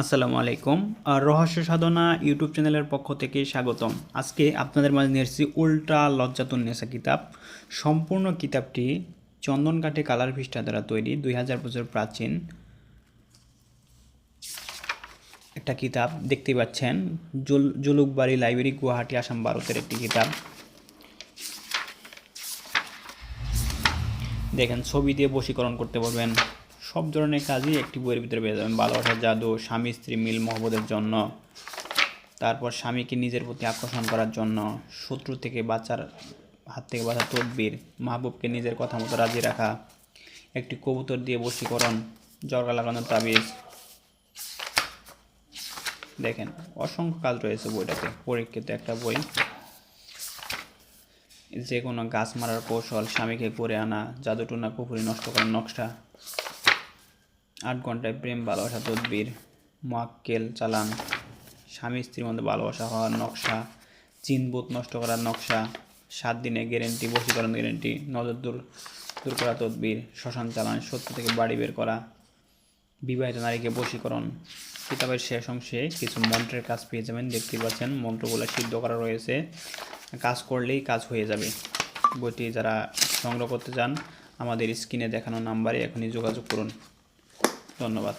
আসসালামু আলাইকুম। রহস্য সাধনা ইউটিউব চ্যানেলের পক্ষ থেকে স্বাগতম। আজকে আপনাদের মাঝে নিয়ে এসেছি উল্টা লজ্জাতুন নেশা কিতাব। সম্পূর্ণ কিতাবটি চন্দন কাঠে কালার পৃষ্ঠা দ্বারা তৈরি, দুই হাজার বছর প্রাচীন। একটা কিতাব, দেখতে পাচ্ছেন, জুল, জুলুকবাড়ি লাইব্রেরি, গুয়াহাটি, আসাম, ভারতের একটি কিতাব। দেখেন, ছবি দিয়ে বশীকরণ করতে পারবেন সব ধরনের কাজই একটি বইয়ের ভিতরে পেয়ে যাবেন। ভালোবাসার জাদু, স্বামী, স্ত্রী, মিল মহব্বতের জন্য। তারপর স্বামীকে নিজের প্রতি আকর্ষণ করার জন্য। শত্রু থেকে বাঁচার, হাত থেকে বাঁচার তদবির। মাহবুবকে নিজের কথা মতো রাজি রাখা। একটি কবুতর দিয়ে বশীকরণ, জর্গা লাগানোর তাবিজ। দেখেন, অসংখ্য কাজ রয়েছে বইটাতে। পরীক্ষিত একটা বই। যে কোনো গাছ মারার কৌশল, স্বামীকে করে আনা, জাদুটুনা পুকুরি নষ্ট করার নকশা। আট ঘন্টায় প্রেম, ভালোবাসা, তদবির মোয়াক্কেল চালান, স্বামী, স্ত্রীর মধ্যে ভালোবাসা হওয়ার নকশা চিনবোধ নষ্ট করার নকশা, সাত দিনে গ্যারেন্টি বশীকরণ গ্যারেন্টি নজর দূর দূর করা তদবির, শ্মশান চালান, সত্য থেকে বাড়ি বের করা, বিবাহিত নারীকে বশীকরণ। কিতাবের শেষ অংশে কিছু মন্ত্রের কাজ পেয়ে যাবেন দেখতে পাচ্ছেন মন্ত্রগুলো সিদ্ধ করা রয়েছে। কাজ করলেই কাজ হয়ে যাবে। বইটি যারা সংগ্রহ করতে চান, আমাদের স্ক্রিনে দেখানো নাম্বারে এখনই যোগাযোগ করুন। ধন্যবাদ।